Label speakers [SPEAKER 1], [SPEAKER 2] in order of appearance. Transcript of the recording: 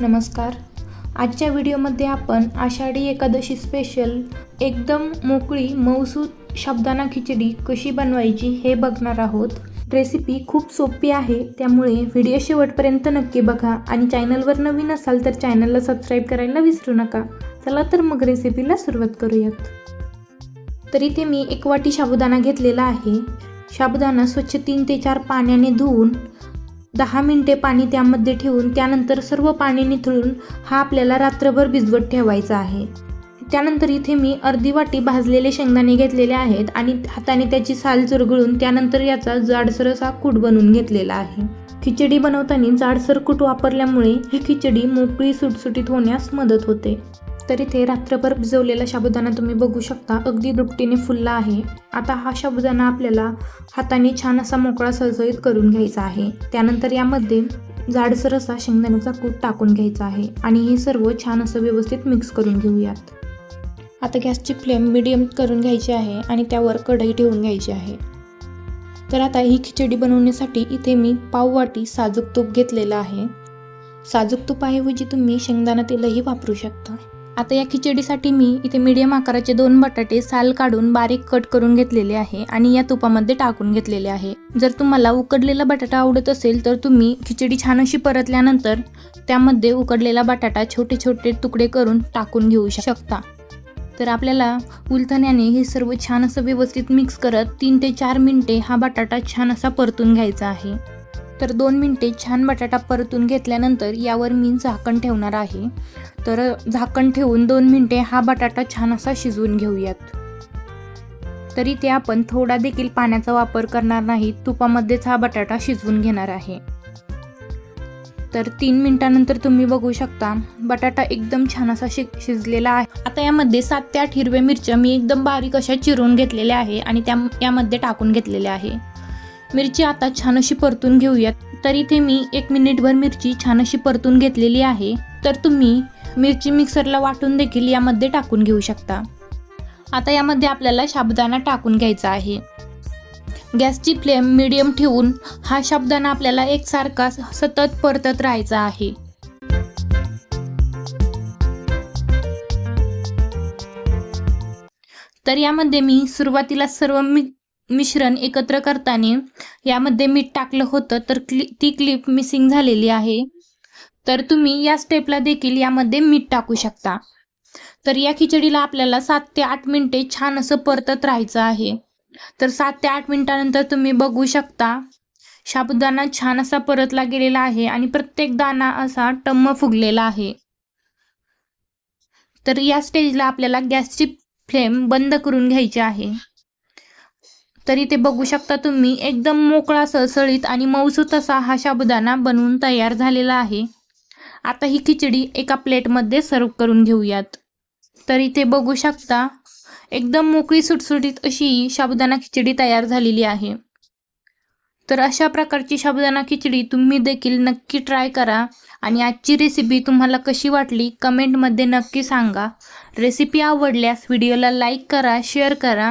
[SPEAKER 1] नमस्कार. आजच्या व्हिडिओमध्ये आपण आषाढी एकादशी स्पेशल एकदम मोकळी मऊसूत शाबदाना खिचडी कशी बनवायची हे बघणार आहोत. रेसिपी खूप सोपी आहे त्यामुळे व्हिडिओ शेवटपर्यंत नक्की बघा आणि चॅनलवर नवीन असाल तर चॅनलला सबस्क्राईब करायला विसरू नका. चला तर मग रेसिपीला सुरुवात करूयात. तर इथे मी एक वाटी साबुदाणा घेतलेला आहे. साबुदाणा स्वच्छ तीन ते चार पाण्याने धुवून दहा मिनटे पाणी त्यामध्ये ठेवून त्यानंतर सर्व पाणी निथळून हा आपल्याला रात्रभर भिजवत ठेवायचा आहे. त्यानंतर इथे मी अर्धी वाटी भाजलेले शेंगदाणे घेतलेले आहेत आणि हाताने त्याची साल चुरगळून त्यानंतर याचा जाडसर असा कूट बनवून घेतलेला आहे. खिचडी बनवताना जाडसर कूट वापरल्यामुळे ही खिचडी मोकळी सुटसुटीत होण्यास मदत होते. तर इथे रात्रभर भिजवलेला साबुदाणा तुम्ही बघू शकता. अगदी दुपटीने फुलला आहे. आता हा साबुदाणा आपल्याला हाताने छान असा मोकळा सळसळीत करून घ्यायचा आहे. त्यानंतर यामध्ये जाडसर असा शेंगदाण्याचा कूट टाकून घ्यायचा आहे आणि हे सर्व छान असं व्यवस्थित मिक्स करून घेऊयात. आता गॅसची फ्लेम मिडियम करून घ्यायची आहे आणि त्यावर कढई ठेवून घ्यायची आहे. तर आता ही खिचडी बनवण्यासाठी इथे मी पाव वाटी साजूक तूप घेतलेलं आहे. साजूक तुपाऐवजी म्हणजे तुम्ही शेंगदाणा तेलही वापरू शकता. आता या खिचडीसाठी मी इथे मीडियम आकाराचे दोन बटाटे साल काढून बारीक कट करून घेतलेले आहे आणि या तुपामध्ये टाकून घेतलेले आहे. जर तुम्हाला उकडलेला बटाटा आवडत असेल तर तुम्ही खिचडी छान अशी परतल्यानंतर त्यामध्ये उकडलेला बटाटा छोटे छोटे तुकडे करून टाकून घेऊ शकता. तर आपल्याला उलथण्याने हे सर्व छान असं व्यवस्थित मिक्स करत तीन ते चार मिनटे हा बटाटा छान असा परतून घ्यायचा आहे. तर दोन मिनटे छान बटाटा परतून घेतल्यानंतर यावर मी झाकण ठेवणार आहे. तर झाकण ठेवून दोन मिनटे हा बटाटा छान असा शिजवून घेऊयात. तरी ते आपण थोडा देखील पाण्याचा वापर करणार नाही तुपामध्येच हा बटाटा शिजवून घेणार आहे. तर तीन मिनिटानंतर तुम्ही बघू शकता बटाटा एकदम छान असा शि शिजलेला आहे. आता यामध्ये सात ते आठ हिरव्या मिरच्या मी एकदम बारीक अशा चिरून घेतलेल्या आहे आणि त्या यामध्ये टाकून घेतलेल्या आहे. मिरची आता छान अशी परतून घेऊयात. तर इथे मी एक मिनिटभर मिरची छान अशी परतून घेतलेली आहे. तर तुम्ही मिरची मिक्सरला वाटून देखील यामध्ये टाकून घेऊ शकता. आता यामध्ये आपल्याला साबुदाणा टाकून घ्यायचा आहे. गॅसची फ्लेम मिडियम ठेवून हा साबुदाणा आपल्याला एकसारखा सतत परतत राहायचा आहे. तर यामध्ये मी सुरुवातीला सर्व मी मिश्रण एकत्र करताना यामध्ये मीठ टाकलं होतं तर क्लि ती क्लिप मिसिंग झालेली आहे. तर तुम्ही या स्टेपला देखील यामध्ये मीठ टाकू शकता. तर या खिचडीला आपल्याला सात ते आठ मिनटे छान असं परतत राहायचं आहे. तर सात ते आठ मिनिटानंतर तुम्ही बघू शकता साबुदाणा छान असा परतला गेलेला आहे आणि प्रत्येक दाणा असा टम्म फुगलेला आहे. तर या स्टेजला आपल्याला गॅसची फ्लेम बंद करून घ्यायची आहे. तरी ते बघू शकता तुम्ही. एकदम मोकळा सळसळीत आणि मऊसूत असा हा शाबुदाना बनवून तयार झालेला आहे. आता ही खिचडी एका प्लेटमध्ये सर्व करून घेऊयात. तर इथे बघू शकता एकदम मोकळी सुटसुटीत अशी साबुदाणा खिचडी तयार झालेली आहे. तर अशा प्रकारची साबुदाणा खिचडी तुम्ही देखील नक्की ट्राय करा आणि आजची रेसिपी तुम्हाला कशी वाटली कमेंटमध्ये नक्की सांगा. रेसिपी आवडल्यास व्हिडिओला लाईक करा शेअर करा